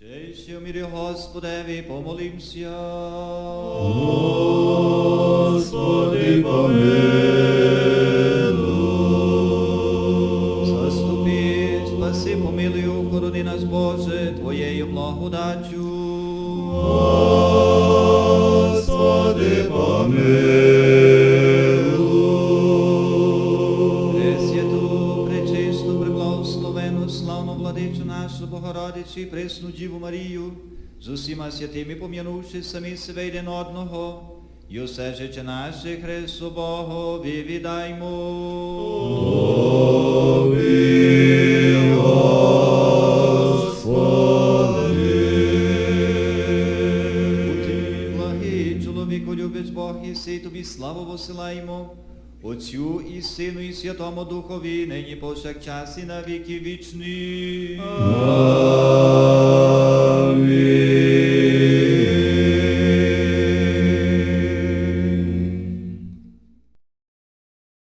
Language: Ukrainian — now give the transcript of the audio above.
В мірі Господеві помолімся. Господи, помилуй. Заступи, спаси, помилуй, охорони нас, Боже, Твоєю благодаттю. Славну владичу нашу Богородицю і пресну Діву Марію, з усіма святими пом'янувши самі себе один одного, і усе життя наше Христу Богові віддаймо. Господи. Благий чоловіку, любиш Бог, і сей тобі славу посилаємо. Отцю і Сину, і Святому Духові, нині повсякчас і на віки вічні.